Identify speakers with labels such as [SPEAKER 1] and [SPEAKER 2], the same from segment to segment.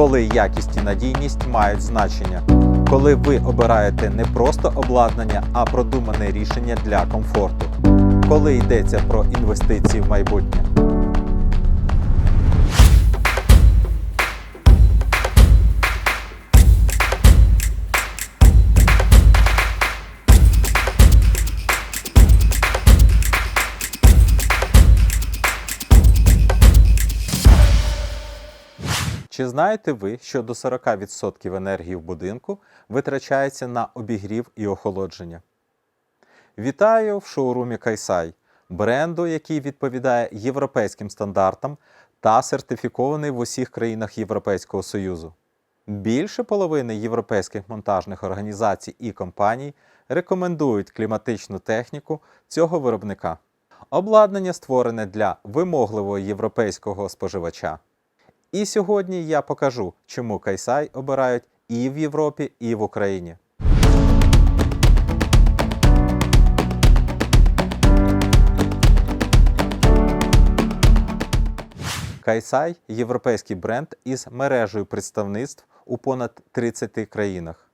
[SPEAKER 1] коли якість і надійність мають значення, коли ви обираєте не просто обладнання, а продумане рішення для комфорту, коли йдеться про інвестиції в майбутнє. Чи знаєте ви, що до 40% енергії в будинку витрачається на обігрів і охолодження? Вітаю в шоурумі Кайсай, бренду, який відповідає європейським стандартам та сертифікований в усіх країнах Європейського Союзу. Більше половини європейських монтажних організацій і компаній рекомендують кліматичну техніку цього виробника. Обладнання створене для вимогливого європейського споживача. І сьогодні я покажу, чому Кайсай обирають і в Європі, і в Україні. Кайсай європейський бренд із мережею представництв у понад 30 країнах.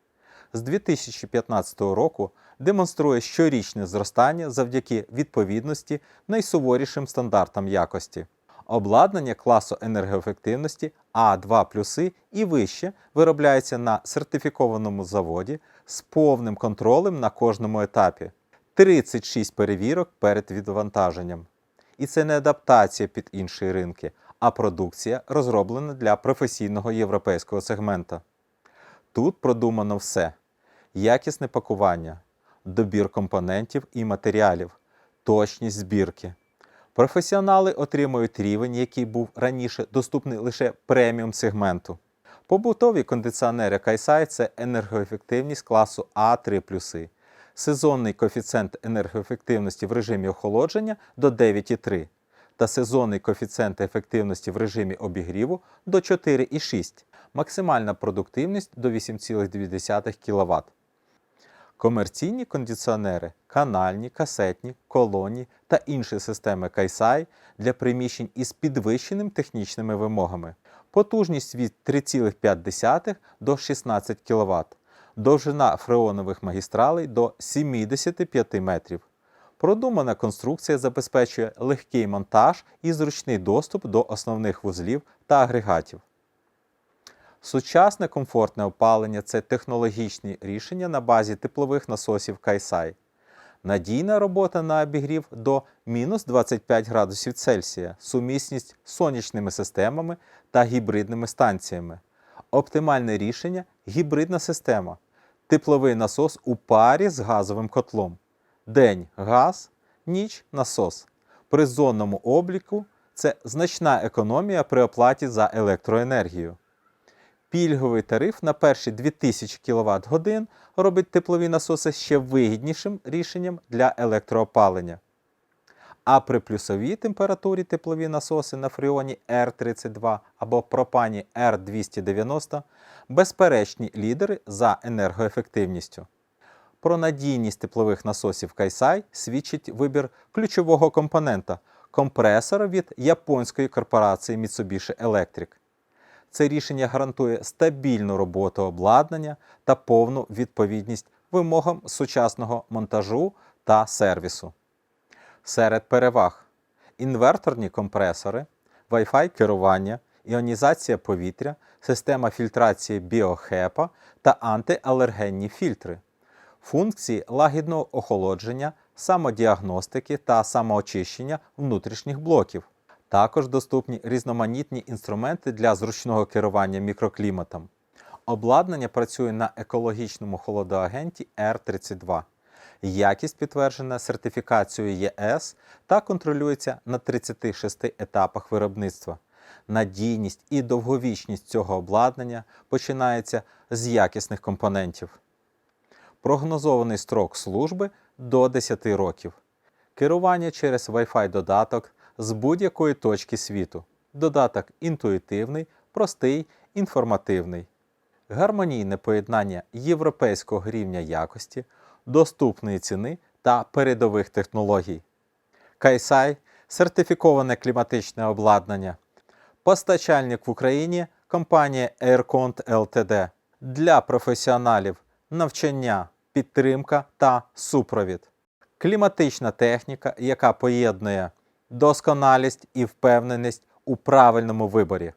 [SPEAKER 1] З 2015 року демонструє щорічне зростання завдяки відповідності найсуворішим стандартам якості. Обладнання класу енергоефективності А2 і вище виробляється на сертифікованому заводі з повним контролем на кожному етапі. 36 перевірок перед відвантаженням. І це не адаптація під інші ринки, а продукція, розроблена для професійного європейського сегмента. Тут продумано все: якісне пакування, добір компонентів і матеріалів, точність збірки. Професіонали отримують рівень, який був раніше доступний лише преміум сегменту. Побутові кондиціонери Кайсай це енергоефективність класу А3 сезонний коефіцієнт енергоефективності в режимі охолодження до 9,3 та сезонний коефіцієнт ефективності в режимі обігріву до 4,6, максимальна продуктивність до 8,2 кВт. Комерційні кондиціонери, канальні, касетні, колонні та інші системи Кайсай для приміщень із підвищеними технічними вимогами. Потужність від 3,5 до 16 кВт, довжина фреонових магістралей до 75 метрів. Продумана конструкція забезпечує легкий монтаж і зручний доступ до основних вузлів та агрегатів. Сучасне комфортне опалення це технологічні рішення на базі теплових насосів Кайсай. Надійна робота на обігрів до мінус 25 градусів Цельсія, сумісність з сонячними системами та гібридними станціями. Оптимальне рішення гібридна система. Тепловий насос у парі з газовим котлом. День газ, ніч насос. При зонному обліку це значна економія при оплаті за електроенергію. Пільговий тариф на перші 2000 кВт годин робить теплові насоси ще вигіднішим рішенням для електроопалення. А при плюсовій температурі теплові насоси на фреоні R32 або пропані R290 безперечні лідери за енергоефективністю. Про надійність теплових насосів Кайсай свідчить вибір ключового компонента компресора від японської корпорації Mitsubishi Electric. Це рішення гарантує стабільну роботу обладнання та повну відповідність вимогам сучасного монтажу та сервісу. Серед переваг інверторні компресори, Wi-Fi керування, іонізація повітря, система фільтрації біохепа та антиалергенні фільтри, функції лагідного охолодження, самодіагностики та самоочищення внутрішніх блоків. Також доступні різноманітні інструменти для зручного керування мікрокліматом. Обладнання працює на екологічному холодоагенті R32. Якість підтверджена сертифікацією ЄС та контролюється на 36 етапах виробництва. Надійність і довговічність цього обладнання починається з якісних компонентів. Прогнозований строк служби до 10 років. Керування через Wi-Fi додаток з будь-якої точки світу. Додаток інтуїтивний, простий, інформативний. Гармонійне поєднання європейського рівня якості, доступної ціни та передових технологій. Кайсай сертифіковане кліматичне обладнання. Постачальник в Україні компанія AirCont Ltd. Для професіоналів навчання, підтримка та супровід. Кліматична техніка, яка поєднує досконалість і впевненість у правильному виборі.